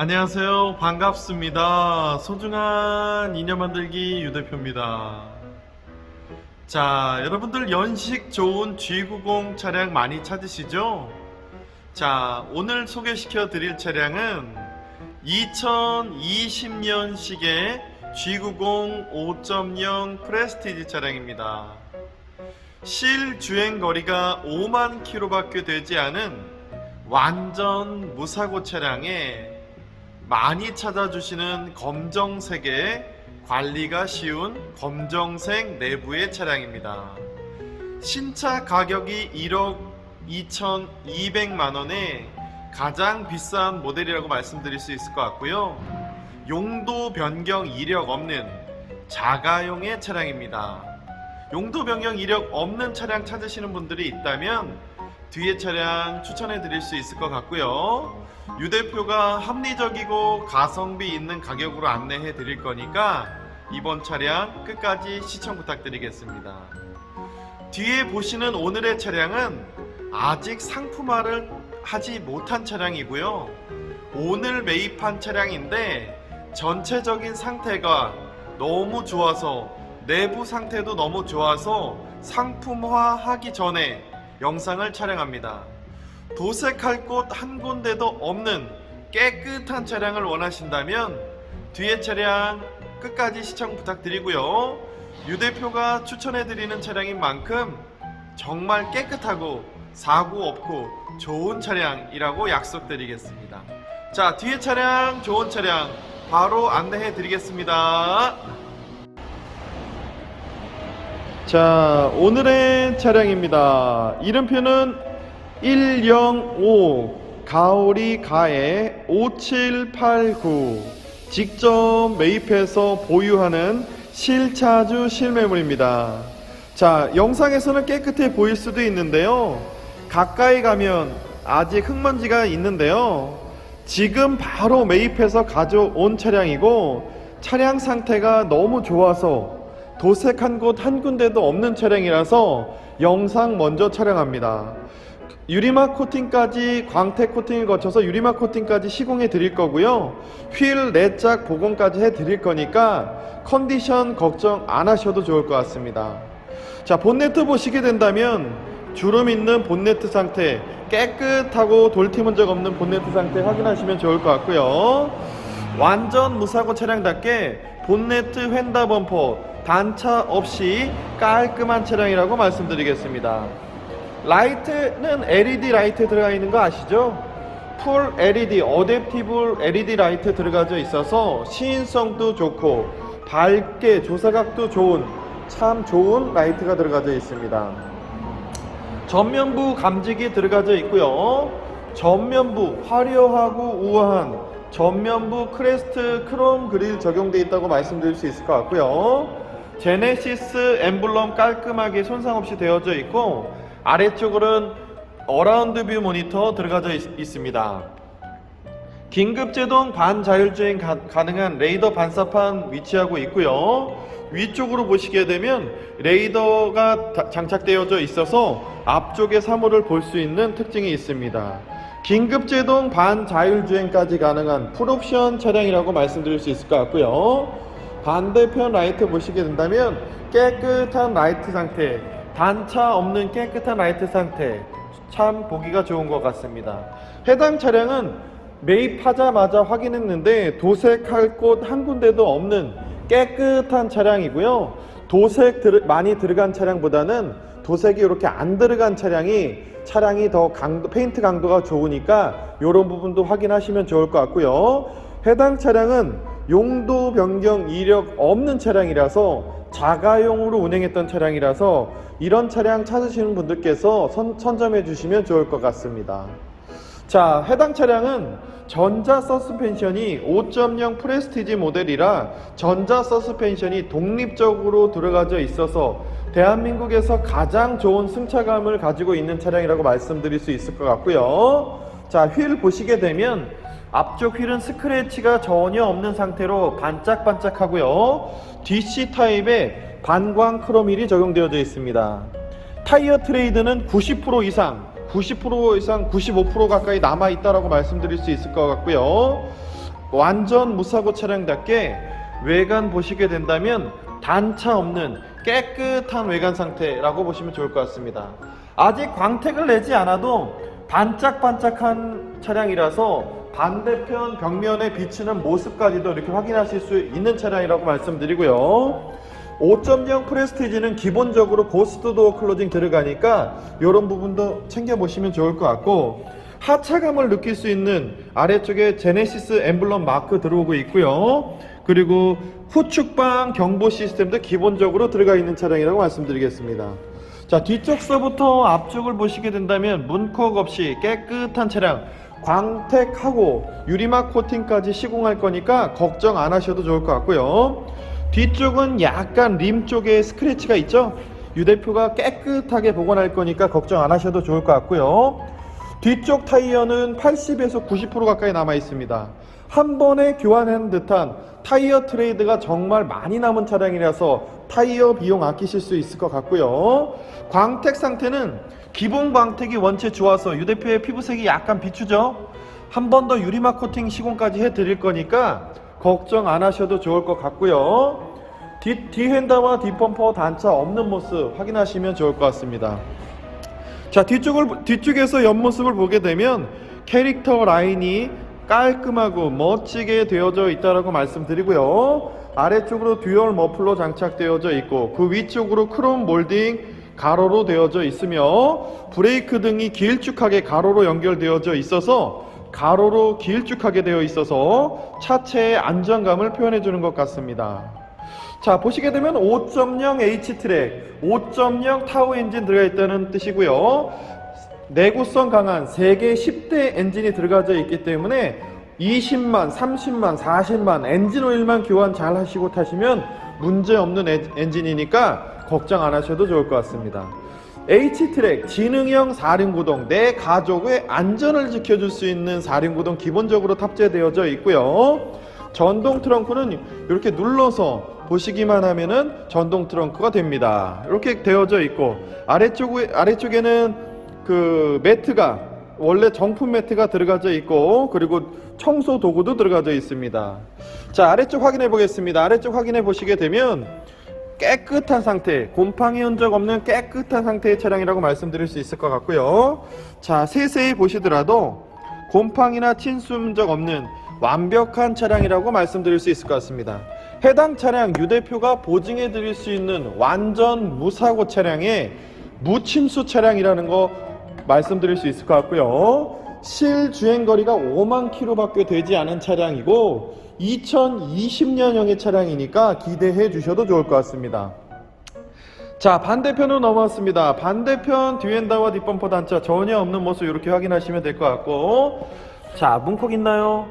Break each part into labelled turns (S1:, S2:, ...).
S1: 안녕하세요. 반갑습니다. 소중한 인연 만들기 유대표입니다. 자, 여러분들 연식 좋은 G90 차량 많이 찾으시죠? 자, 오늘 소개시켜 드릴 차량은 2020년식의 G90 5.0 프레스티지 차량입니다. 실 주행 거리가 5만 킬로밖에 되지 않은 완전 무사고 차량에 많이 찾아주시는 검정색의 관리가 쉬운 검정색 내부의 차량입니다. 신차 가격이 1억 2,200만 원에 가장 비싼 모델이라고 말씀드릴 수 있을 것 같고요. 용도 변경 이력 없는 자가용의 차량입니다. 용도 변경 이력 없는 차량 찾으시는 분들이 있다면 뒤에 차량 추천해 드릴 수 있을 것 같고요. 유 대표가 합리적이고 가성비 있는 가격으로 안내해 드릴 거니까 이번 차량 끝까지 시청 부탁드리겠습니다. 뒤에 보시는 오늘의 차량은 아직 상품화를 하지 못한 차량이고요. 오늘 매입한 차량인데 전체적인 상태가 너무 좋아서 내부 상태도 너무 좋아서 상품화 하기 전에 영상을 촬영합니다. 도색할 곳 한 군데도 없는 깨끗한 차량을 원하신다면 뒤에 차량 끝까지 시청 부탁드리고요. 유 대표가 추천해드리는 차량인 만큼 정말 깨끗하고 사고 없고 좋은 차량이라고 약속드리겠습니다. 자, 뒤에 차량, 좋은 차량 바로 안내해 드리겠습니다. 자, 오늘의 차량입니다. 이름표는 105 가오리 가에 5789 직접 매입해서 보유하는 실차주 실매물입니다. 자, 영상에서는 깨끗해 보일 수도 있는데요. 가까이 가면 아직 흙먼지가 있는데요. 지금 바로 매입해서 가져온 차량이고 차량 상태가 너무 좋아서 도색한 곳 한 군데도 없는 차량이라서 영상 먼저 촬영합니다. 유리막 코팅까지 광택 코팅을 거쳐서 유리막 코팅까지 시공해 드릴 거고요. 휠 내짝 복원까지 해 드릴 거니까 컨디션 걱정 안 하셔도 좋을 것 같습니다. 자, 본네트 보시게 된다면 주름 있는 본네트 상태, 깨끗하고 돌팀 흔적 없는 본네트 상태 확인하시면 좋을 것 같고요. 완전 무사고 차량답게 본네트 휀다 범퍼 단차 없이 깔끔한 차량이라고 말씀드리겠습니다. 라이트는 LED 라이트 들어가 있는 거 아시죠? 풀 LED, 어댑티브 LED 라이트 들어가져 있어서 시인성도 좋고 밝게 조사각도 좋은 참 좋은 라이트가 들어가져 있습니다. 전면부 감지기 들어가져 있고요. 전면부 화려하고 우아한 전면부 크레스트 크롬 그릴 적용되어 있다고 말씀드릴 수 있을 것 같고요. 제네시스 엠블럼 깔끔하게 손상 없이 되어져 있고 아래쪽으로는 어라운드 뷰 모니터 들어가져 있, 습니다 긴급 제동 반자율주행 가, 가능한 레이더 반사판 위치하고 있고요. 위쪽으로 보시게 되면 레이더가 다- 장착되어져 있어서 앞쪽에 사물을 볼 수 있는 특징이 있습니다. 긴급 제동 반자율주행까지 가능한 풀옵션 차량이라고 말씀드릴 수 있을 것 같고요. 반대편 라이트 보시게 된다면 깨끗한 라이트 상태, 단차 없는 깨끗한 라이트 상태, 참 보기가 좋은 것 같습니다. 해당 차량은 매입하자마자 확인했는데 도색할 곳 한 군데도 없는 깨끗한 차량이고요. 도색 들- 많이 들어간 차량보다는 도색이 이렇게 안 들어간 차량이 차량이 더 강도, 페인트 강도가 좋으니까 이런 부분도 확인하시면 좋을 것 같고요. 해당 차량은 용도 변경 이력 없는 차량이라서 자가용으로 운행했던 차량이라서 이런 차량 찾으시는 분들께서 선, 선점해 주시면 좋을 것 같습니다. 자, 해당 차량은 전자 서스펜션이 5.0 프레스티지 모델이라 전자 서스펜션이 독립적으로 들어가져 있어서 대한민국에서 가장 좋은 승차감을 가지고 있는 차량이라고 말씀드릴 수 있을 것 같고요. 자, 휠 보시게 되면 앞쪽 휠은 스크래치가 전혀 없는 상태로 반짝반짝하고요. DC 타입의 반광 크롬 휠이 적용되어져 있습니다. 타이어 트레이드는 90% 이상, 90% 이상, 95% 가까이 남아 있다라고 말씀드릴 수 있을 것 같고요. 완전 무사고 차량답게 외관 보시게 된다면 단차 없는 깨끗한 외관 상태라고 보시면 좋을 것 같습니다. 아직 광택을 내지 않아도 반짝반짝한 차량이라서 반대편 벽면에 비치는 모습까지도 이렇게 확인하실 수 있는 차량이라고 말씀드리고요. 5.0 프레스티지는 기본적으로 고스트 도어 클로징 들어가니까 이런 부분도 챙겨보시면 좋을 것 같고 하차감을 느낄 수 있는 아래쪽에 제네시스 엠블럼 마크 들어오고 있고요. 그리고 후측방 경보 시스템도 기본적으로 들어가 있는 차량이라고 말씀드리겠습니다. 자 뒤쪽서부터 앞쪽을 보시게 된다면 문콕 없이 깨끗한 차량 광택하고 유리막 코팅까지 시공할 거니까 걱정 안 하셔도 좋을 것 같고요. 뒤쪽은 약간 림 쪽에 스크래치가 있죠. 유 대표가 깨끗하게 복원할 거니까 걱정 안 하셔도 좋을 것 같고요. 뒤쪽 타이어는 80에서 90% 가까이 남아 있습니다. 한 번에 교환한 듯한 타이어 트레이드가 정말 많이 남은 차량이라서 타이어 비용 아끼실 수 있을 것 같고요. 광택 상태는 기본 광택이 원체 좋아서 유 대표의 피부색이 약간 비추죠. 한 번 더 유리막 코팅 시공까지 해드릴 거니까 걱정 안 하셔도 좋을 것 같고요. 뒤, 뒤핸다와 뒷범퍼 단차 없는 모습 확인하시면 좋을 것 같습니다. 자 뒤쪽을 뒤쪽에서 옆모습을 보게 되면 캐릭터 라인이 깔끔하고 멋지게 되어져 있다라고 말씀드리고요. 아래쪽으로 듀얼 머플러 장착되어져 있고 그 위쪽으로 크롬 몰딩 가로로 되어져 있으며 브레이크 등이 길쭉하게 가로로 연결되어져 있어서 가로로 길쭉하게 되어 있어서 차체의 안정감을 표현해 주는 것 같습니다. 자 보시게 되면 5.0 H트랙 5.0 타워 엔진 들어가 있다는 뜻이고요 내구성 강한 세계 10대 엔진이 들어가져 있기 때문에 20만 30만 40만 엔진 오일만 교환 잘 하시고 타시면 문제 없는 에- 엔진이니까 걱정 안 하셔도 좋을 것 같습니다 H트랙 지능형 4륜 구동 내 가족의 안전을 지켜줄 수 있는 4륜 구동 기본적으로 탑재되어져 있고요 전동 트렁크는 이렇게 눌러서 보시기만 하면은 전동 트렁크가 됩니다. 이렇게 되어져 있고 아래쪽에 아래쪽에는 그 매트가 원래 정품 매트가 들어가져 있고 그리고 청소 도구도 들어가져 있습니다. 자 아래쪽 확인해 보겠습니다. 아래쪽 확인해 보시게 되면 깨끗한 상태, 곰팡이 흔적 없는 깨끗한 상태의 차량이라고 말씀드릴 수 있을 것 같고요. 자 세세히 보시더라도 곰팡이나 침수 흔적 없는 완벽한 차량이라고 말씀드릴 수 있을 것 같습니다. 해당 차량 유 대표가 보증해 드릴 수 있는 완전 무사고 차량의 무침수 차량이라는 거 말씀드릴 수 있을 것 같고요. 실 주행 거리가 5만 킬로밖에 되지 않은 차량이고 2020년형의 차량이니까 기대해 주셔도 좋을 것 같습니다. 자 반대편으로 넘어왔습니다. 반대편 뒤엔다와 뒷범퍼 단차 전혀 없는 모습 이렇게 확인하시면 될 것 같고 자 문콕 있나요?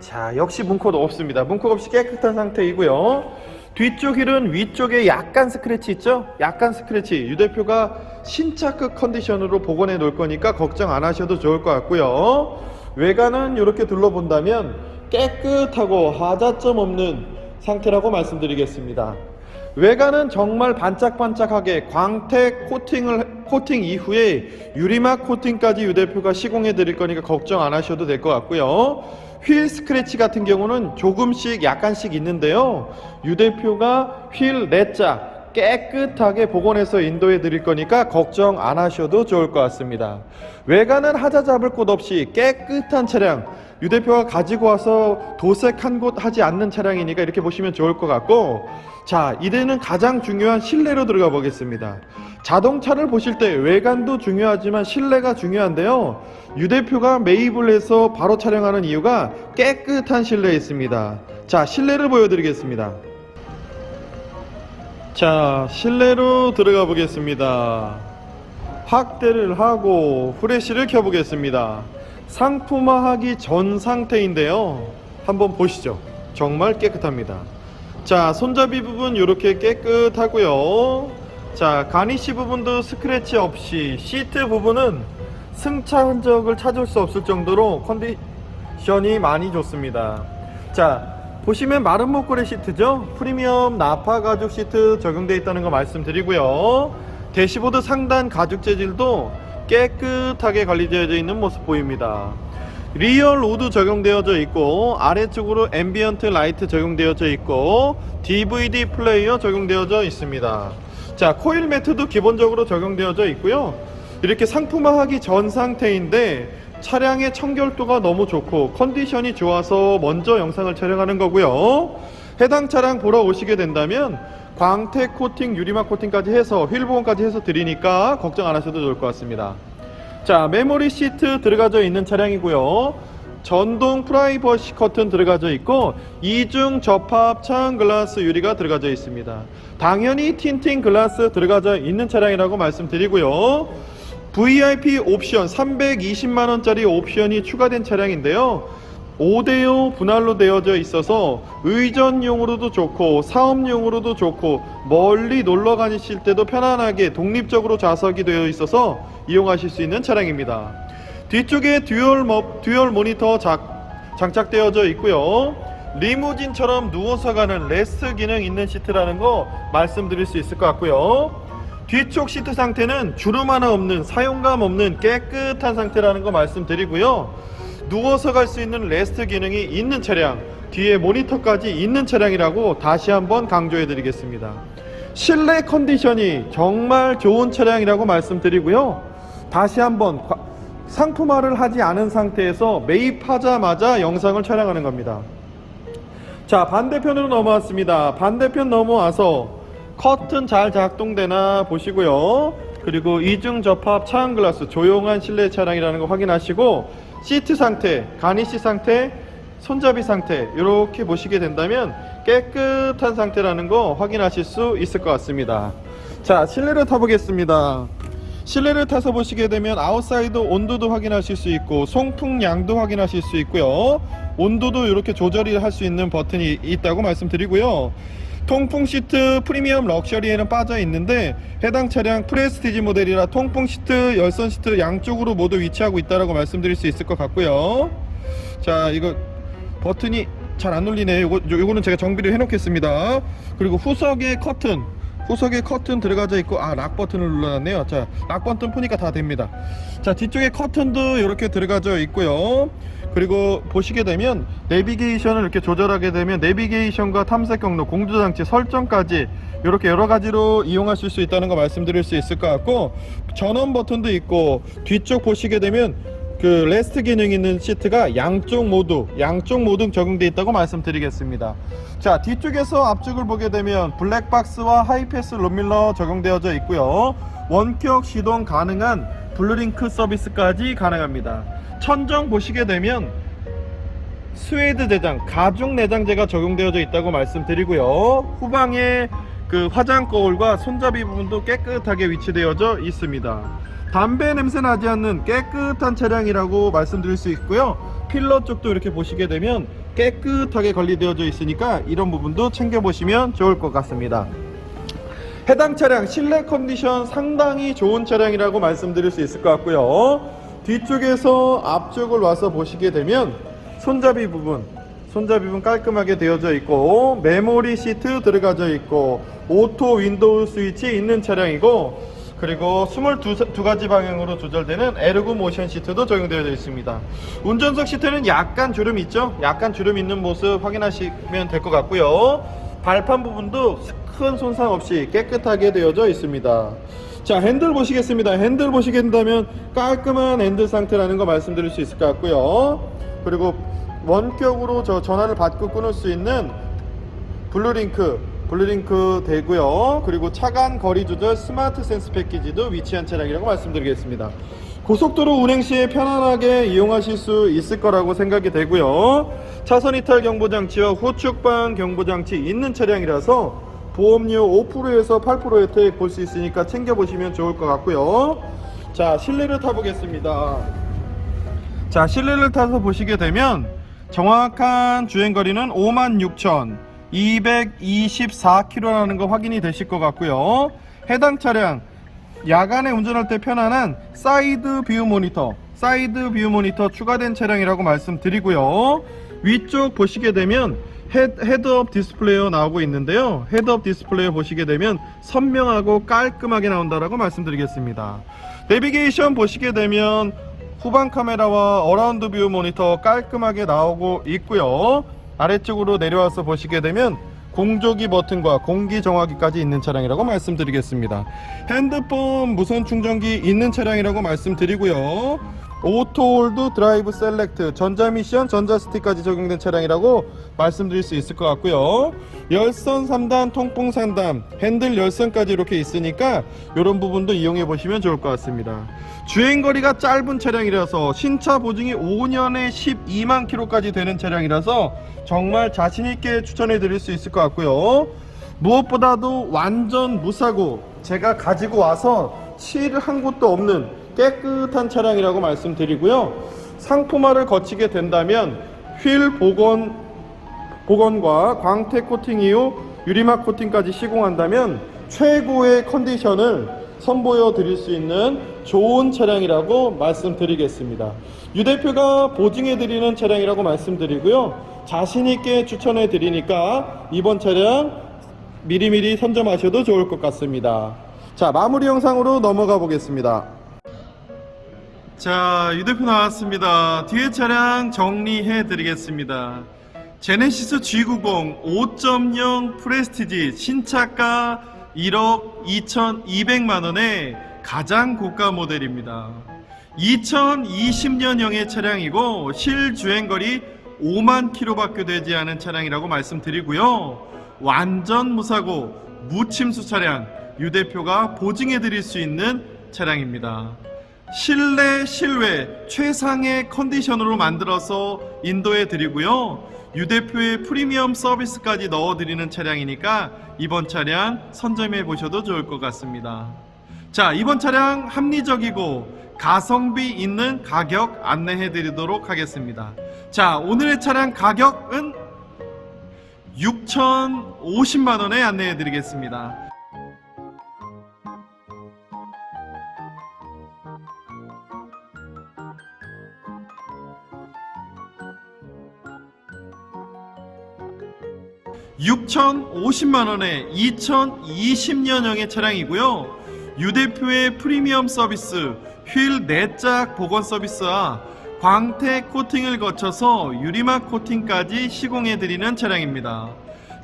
S1: 자 역시 문콕 없습니다. 문콕 없이 깨끗한 상태이고요. 뒤쪽 휠은 위쪽에 약간 스크래치 있죠? 약간 스크래치 유 대표가 신차급 컨디션으로 복원해 놓을 거니까 걱정 안 하셔도 좋을 것 같고요. 외관은 이렇게 둘러본다면 깨끗하고 하자점 없는 상태라고 말씀드리겠습니다. 외관은 정말 반짝반짝하게 광택 코팅을 코팅 이후에 유리막 코팅까지 유 대표가 시공해 드릴 거니까 걱정 안 하셔도 될 것 같고요. 휠 스크래치 같은 경우는 조금씩 약간씩 있는데요. 유 대표가 휠 내자 깨끗하게 복원해서 인도해 드릴 거니까 걱정 안 하셔도 좋을 것 같습니다. 외관은 하자 잡을 곳 없이 깨끗한 차량 유 대표가 가지고 와서 도색 한 곳 하지 않는 차량이니까 이렇게 보시면 좋을 것 같고 자 이제는 가장 중요한 실내로 들어가 보겠습니다. 자동차를 보실 때 외관도 중요하지만 실내가 중요한데요. 유 대표가 매입을 해서 바로 촬영하는 이유가 깨끗한 실내에 있습니다. 자 실내를 보여드리겠습니다. 자 실내로 들어가 보겠습니다. 확대를 하고 후레쉬를 켜보겠습니다. 상품화하기 전 상태인데요. 한번 보시죠. 정말 깨끗합니다. 자, 손잡이 부분 이렇게 깨끗하고요. 자, 가니쉬 부분도 스크래치 없이 시트 부분은 승차 흔적을 찾을 수 없을 정도로 컨디션이 많이 좋습니다. 자, 보시면 마른 목걸이 시트죠. 프리미엄 나파 가죽 시트 적용되어 있다는 거 말씀드리고요. 대시보드 상단 가죽 재질도 깨끗하게 관리되어져 있는 모습 보입니다. 리얼 로드 적용되어져 있고 아래쪽으로 앰비언트 라이트 적용되어져 있고 DVD 플레이어 적용되어져 있습니다. 자 코일 매트도 기본적으로 적용되어져 있고요. 이렇게 상품화하기 전 상태인데 차량의 청결도가 너무 좋고 컨디션이 좋아서 먼저 영상을 촬영하는 거고요. 해당 차량 보러 오시게 된다면 광택 코팅, 유리막 코팅까지 해서 휠 보험까지 해서 드리니까 걱정 안 하셔도 좋을 것 같습니다. 자, 메모리 시트 들어가져 있는 차량이고요. 전동 프라이버시 커튼 들어가져 있고 이중 접합 차원 글라스 유리가 들어가져 있습니다. 당연히 틴팅 글라스 들어가져 있는 차량이라고 말씀드리고요. VIP 옵션 320만 원짜리 옵션이 추가된 차량인데요. 5대5 분할로 되어져 있어서 의전용으로도 좋고 사업용으로도 좋고 멀리 놀러 가실 때도 편안하게 독립적으로 좌석이 되어 있어서 이용하실 수 있는 차량입니다. 뒤쪽에 듀얼, 모, 듀얼 모니터 작, 장착되어져 있고요. 리무진처럼 누워서 가는 레스트 기능 있는 시트라는 거 말씀드릴 수 있을 것 같고요. 뒤쪽 시트 상태는 주름 하나 없는 사용감 없는 깨끗한 상태라는 거 말씀드리고요. 누워서 갈 수 있는 레스트 기능이 있는 차량, 뒤에 모니터까지 있는 차량이라고 다시 한번 강조해 드리겠습니다. 실내 컨디션이 정말 좋은 차량이라고 말씀드리고요. 다시 한번 과- 상품화를 하지 않은 상태에서 매입하자마자 영상을 촬영하는 겁니다. 자 반대편으로 넘어왔습니다 반대편 넘어와서 커튼 잘 작동되나 보시고요. 그리고 이중 접합 차원 글라스 조용한 실내 차량이라는 거 확인하시고 시트 상태 가니시 상태 손잡이 상태 이렇게 보시게 된다면 깨끗한 상태라는 거 확인하실 수 있을 것 같습니다. 자 실내를 타보겠습니다. 실내를 타서 보시게 되면 아웃사이드 온도도 확인하실 수 있고 송풍량도 확인하실 수 있고요. 온도도 이렇게 조절이 할 수 있는 버튼이 있다고 말씀드리고요 통풍 시트 프리미엄 럭셔리에는 빠져 있는데 해당 차량 프레스티지 모델이라 통풍 시트 열선 시트 양쪽으로 모두 위치하고 있다라고 말씀드릴 수 있을 것 같고요. 자 이거 버튼이 잘 안 눌리네 요거, 요- 요거는 제가 정비를 해 놓겠습니다. 그리고 후석에 커튼 후석에 커튼 들어가져 있고 아 락 버튼을 눌러놨네요. 자락 버튼 푸니까 다 됩니다. 자 뒤쪽에 커튼도 이렇게 들어가져 있고요 그리고 보시게 되면 내비게이션을 이렇게 조절하게 되면 내비게이션과 탐색 경로 공조 장치 설정까지 이렇게 여러 가지로 이용하실 수 있다는 거 말씀드릴 수 있을 것 같고 전원 버튼도 있고 뒤쪽 보시게 되면 그 레스트 기능 있는 시트가 양쪽 모두 양쪽 모두 적용되어 있다고 말씀드리겠습니다. 자 뒤쪽에서 앞쪽을 보게 되면 블랙박스와 하이패스 룸밀러 적용되어져 있고요. 원격 시동 가능한 블루링크 서비스까지 가능합니다. 천정 보시게 되면 스웨이드 내장, 가죽 내장재가 적용되어져 있다고 말씀드리고요. 후방에 그 화장 거울과 손잡이 부분도 깨끗하게 위치되어져 있습니다. 담배 냄새 나지 않는 깨끗한 차량이라고 말씀드릴 수 있고요. 필러 쪽도 이렇게 보시게 되면 깨끗하게 관리되어져 있으니까 이런 부분도 챙겨보시면 좋을 것 같습니다. 해당 차량 실내 컨디션 상당히 좋은 차량이라고 말씀드릴 수 있을 것 같고요. 뒤쪽에서 앞쪽을 와서 보시게 되면 손잡이 부분, 손잡이 부분 깔끔하게 되어져 있고 메모리 시트 들어가져 있고 오토 윈도우 스위치 있는 차량이고 그리고 22가지 방향으로 조절되는 에르고 모션 시트도 적용되어 있습니다. 운전석 시트는 약간 주름 있죠? 약간 주름 있는 모습 확인하시면 될 것 같고요. 발판 부분도 큰 손상 없이 깨끗하게 되어져 있습니다. 자, 핸들 보시겠습니다. 핸들 보시게 된다면 깔끔한 핸들 상태라는 거 말씀드릴 수 있을 것 같고요. 그리고 원격으로 저 전화를 받고 끊을 수 있는 블루링크, 블루링크 되고요. 그리고 차간 거리 조절 스마트 센스 패키지도 위치한 차량이라고 말씀드리겠습니다. 고속도로 운행 시에 편안하게 이용하실 수 있을 거라고 생각이 되고요. 차선 이탈 경보 장치와 후측방 경보 장치 있는 차량이라서 보험료 5%에서 8% 혜택 볼 수 있으니까 챙겨 보시면 좋을 것 같고요. 자, 실내를 타보겠습니다. 자, 실내를 타서 보시게 되면 정확한 주행 거리는 56,224km라는 거 확인이 되실 것 같고요. 해당 차량 야간에 운전할 때 편안한 사이드 뷰 모니터, 사이드 뷰 모니터 추가된 차량이라고 말씀드리고요. 위쪽 보시게 되면 헤드, 헤드업 디스플레이어 나오고 있는데요. 헤드업 디스플레이어 보시게 되면 선명하고 깔끔하게 나온다라고 말씀드리겠습니다. 내비게이션 보시게 되면 후방 카메라와 어라운드 뷰 모니터 깔끔하게 나오고 있고요. 아래쪽으로 내려와서 보시게 되면 공조기 버튼과 공기 정화기까지 있는 차량이라고 말씀드리겠습니다. 핸드폰 무선 충전기 있는 차량이라고 말씀드리고요. 오토홀드 드라이브 셀렉트 전자미션 전자스틱까지 적용된 차량이라고 말씀드릴 수 있을 것 같고요. 열선 3단 통풍 상담 핸들 열선까지 이렇게 있으니까 이런 부분도 이용해 보시면 좋을 것 같습니다. 주행거리가 짧은 차량이라서 신차 보증이 5년에 12만 킬로까지 되는 차량이라서 정말 자신 있게 추천해 드릴 수 있을 것 같고요. 무엇보다도 완전 무사고 제가 가지고 와서 칠한 곳도 없는 깨끗한 차량이라고 말씀드리고요. 상품화를 거치게 된다면 휠 복원 복원과 광택 코팅 이후 유리막 코팅까지 시공한다면 최고의 컨디션을 선보여 드릴 수 있는 좋은 차량이라고 말씀드리겠습니다. 유 대표가 보증해 드리는 차량이라고 말씀드리고요. 자신 있게 추천해 드리니까 이번 차량 미리미리 선점하셔도 좋을 것 같습니다. 자, 마무리 영상으로 넘어가 보겠습니다. 자, 유 대표 나왔습니다. 뒤에 차량 정리해 드리겠습니다. 제네시스 G90 5.0 프레스티지 신차가 1억 2,200만 원의 가장 고가 모델입니다. 2020년형의 차량이고 실주행거리 5만 킬로밖에 되지 않은 차량이라고 말씀드리고요. 완전 무사고 무침수 차량 유 대표가 보증해 드릴 수 있는 차량입니다. 실내 실외 최상의 컨디션으로 만들어서 인도해 드리고요. 유 대표의 프리미엄 서비스까지 넣어 드리는 차량이니까 이번 차량 선점해 보셔도 좋을 것 같습니다. 자, 이번 차량 합리적이고 가성비 있는 가격 안내해 드리도록 하겠습니다. 자, 오늘의 차량 가격은 6,050만 원에 안내해 드리겠습니다. (6,050만 원에) (2020년형의) 차량이고요 유 대표의 프리미엄 서비스 휠 내짝 복원 서비스와 광택 코팅을 거쳐서 유리막 코팅까지 시공해 드리는 차량입니다.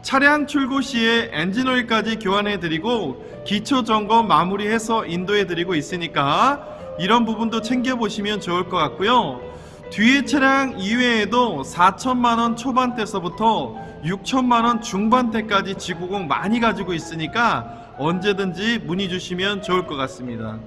S1: 차량 출고 시에 엔진오일까지 교환해 드리고 기초 점검 마무리해서 인도해 드리고 있으니까 이런 부분도 챙겨 보시면 좋을 것 같고요. 뒤에 차량 이외에도 4천만 원 초반대서부터 6천만 원 중반대까지 지구공 많이 가지고 있으니까 언제든지 문의 주시면 좋을 것 같습니다.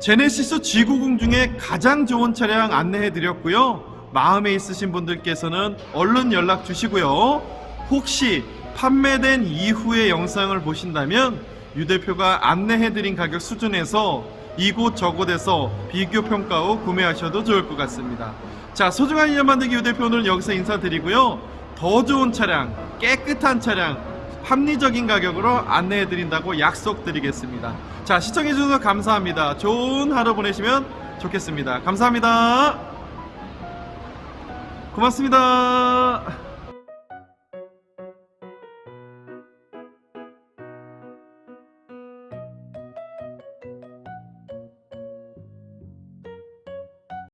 S1: 제네시스 G90 중에 가장 좋은 차량 안내해 드렸고요. 마음에 있으신 분들께서는 얼른 연락 주시고요. 혹시 판매된 이후의 영상을 보신다면 유 대표가 안내해 드린 가격 수준에서 이곳 저곳에서 비교 평가 후 구매하셔도 좋을 것 같습니다. 자, 소중한 인연 만들기 유 대표 오늘 여기서 인사드리고요. 더 좋은 차량, 깨끗한 차량, 합리적인 가격으로 안내해 드린다고 약속드리겠습니다. 자, 시청해 주셔서 감사합니다. 좋은 하루 보내시면 좋겠습니다. 감사합니다. 고맙습니다.